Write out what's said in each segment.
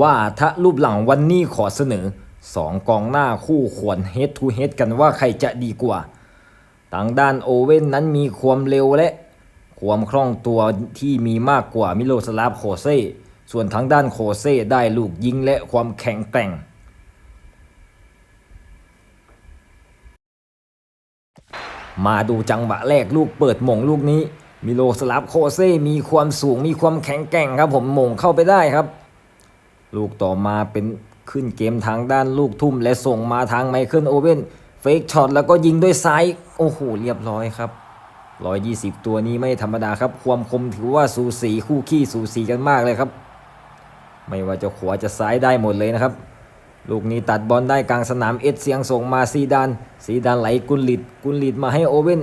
ว่าทะรูปหลังวันนี้ขอเสนอสองกองหน้าคู่ควรเฮดทูเฮดกันว่าใครจะดีกว่าทางด้านโอเว่นนั้นมีความเร็วและความคล่องตัวที่มีมากกว่ามิโลสลาฟโคเซส่วนทางด้านโคเซได้ลูกยิงและความแข็งแกร่ง มาดูจังหวะแรกลูกเปิดหม่งลูกนี้ มิโลสลาฟโคเซมีความสูงมีความแข็งแกร่งครับผมหม่งเข้าไปได้ครับ ลูกต่อมาเป็นขึ้นเกมทางด้านลูกทุ่ม และส่งมาทางไมเคิลโอเว่นเฟกช็อตแล้วก็ยิงด้วยซ้าย โอ้โห เรียบร้อยครับ 120 ตัวนี้ไม่ธรรมดาครับ ความคมถือว่าสูสีคู่ขี้สูสีกันมากเลยครับ ไม่ว่าจะขวาจะซ้ายได้หมดเลยนะครับ ลูกนี้ตัดบอลได้กลางสนามเอ็ดเสียงส่งมาซีดานซีดานไหลกุลิดกุลิดมาให้โอเว่น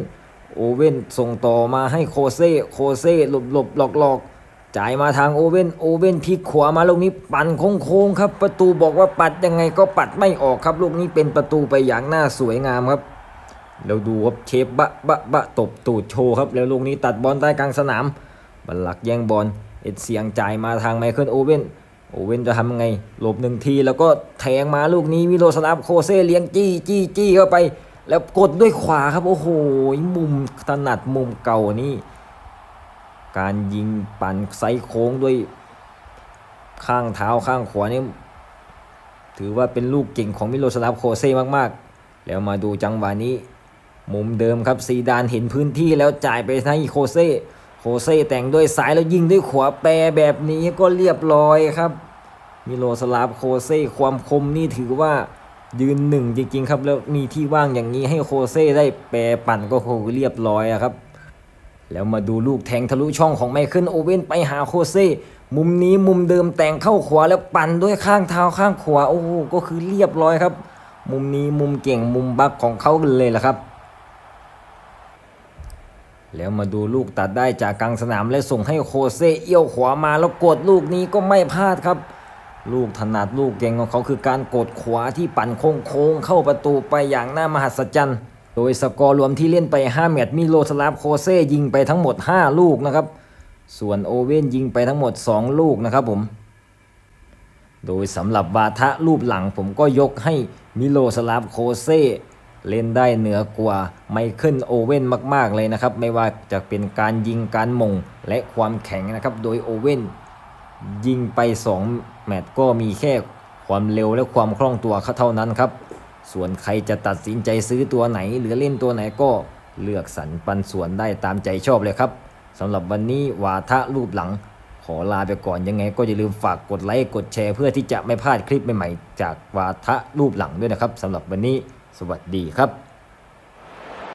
โอเว่นส่งต่อมาให้โคเซ่โคเซ่หลบหลบหลอกหลอก จ่ายมาทางโอเว่นโอเว่นพลิกขวามาลูกนี้ปั่นโค้งๆครับ ประตูบอกว่าปัดยังไงก็ปัดไม่ออกครับลูกนี้เป็นประตูไปอย่างน่าสวยงามครับแล้วดูครับเชฟบะบะบะตบตูดโชว์ครับ แล้วลูกนี้ตัดบอลใต้กลางสนามบัลลักแย่งบอลเอ็ดเสียงจ่ายมาทางไมเคิลโอเว่นโอเว่นจะทำไงหลบหนึ่งทีแล้วก็แทงมาลูกนี้มิโลสลาฟโคเซ่เลี้ยงจี้จี้จี้เข้าไป แล้วกดด้วยขวาครับโอ้โหมุมถนัดมุมเก่านี่ การยิงปั่นไซโค้งด้วยข้างเท้าข้างขวานี่ถือว่าเป็นลูกเก่งของมิโลสลาฟโคเซ่มากๆ แล้วมาดูจังหวะนี้ มุมเดิมครับซีดานเห็นพื้นที่แล้วจ่ายไปให้โคเซ่โคเซ่แต่งด้วยซ้ายแล้วยิงด้วยขวาแปรแบบนี้ก็เรียบร้อยครับ มิโลสลาฟโคเซ่ความคมนี่ถือว่ายืนหนึ่งจริงๆครับ แล้วมีที่ว่างอย่างนี้ให้โคเซ่ได้แปรปั่นก็คงเรียบร้อยครับ แล้วมาดูลูกแทงทะลุช่องของไมเคิลโอเว่นไปหาโคเซ่มุมนี้มุมเดิมแต่งเข้าขวาแล้วปั่นด้วยข้างเท้าข้างขวาโอ้โหก็คือเรียบร้อยครับ มุมนี้มุมเก่งมุมบักของเขาเลยละครับ แล้วมาดูลูกตัดได้จากกลางสนามและส่งให้โคเซ่เอี้ยวขวามาแล้วกดลูกนี้ก็ไม่พลาดครับ ลูกถนัดลูกเก่งของเขาคือการกดขวาที่ปั่นโค้งเข้าประตูไปอย่างน่ามหัศจรรย์ โดยสกอร์รวมที่เล่นไป 5 แมตช์มิโลสลาฟโคเซ่ยิงไปทั้งหมด 5 ลูกนะครับ ส่วนโอเว่นยิงไปทั้งหมด 2 ลูกนะครับผม โดยสำหรับบาทะรูปหลังผมก็ยกให้มิโลสลาฟโคเซ่เล่นได้เหนือกว่าไมเคิลโอเว่นมาก ๆ เลยนะครับ ไม่ว่าจะเป็นการยิงการมงและความแข็งนะครับ โดยโอเว่นยิงไป 2 แมตช์ก็มีแค่ความเร็วและความคล่องตัวเท่านั้นครับ ส่วนใครจะตัดสินใจซื้อตัวไหน หรือเล่นตัวไหนก็เลือกสรรปันส่วนได้ตามใจชอบเลยครับสำหรับวันนี้วาทะรูปหลัง ขอลาไปก่อนยังไง ก็อย่าลืมฝากกดไลค์กดแชร์เพื่อที่จะไม่พลาดคลิปใหม่ๆจากวาทะรูปหลังด้วยนะครับสำหรับวันนี้ สวัสดีครับ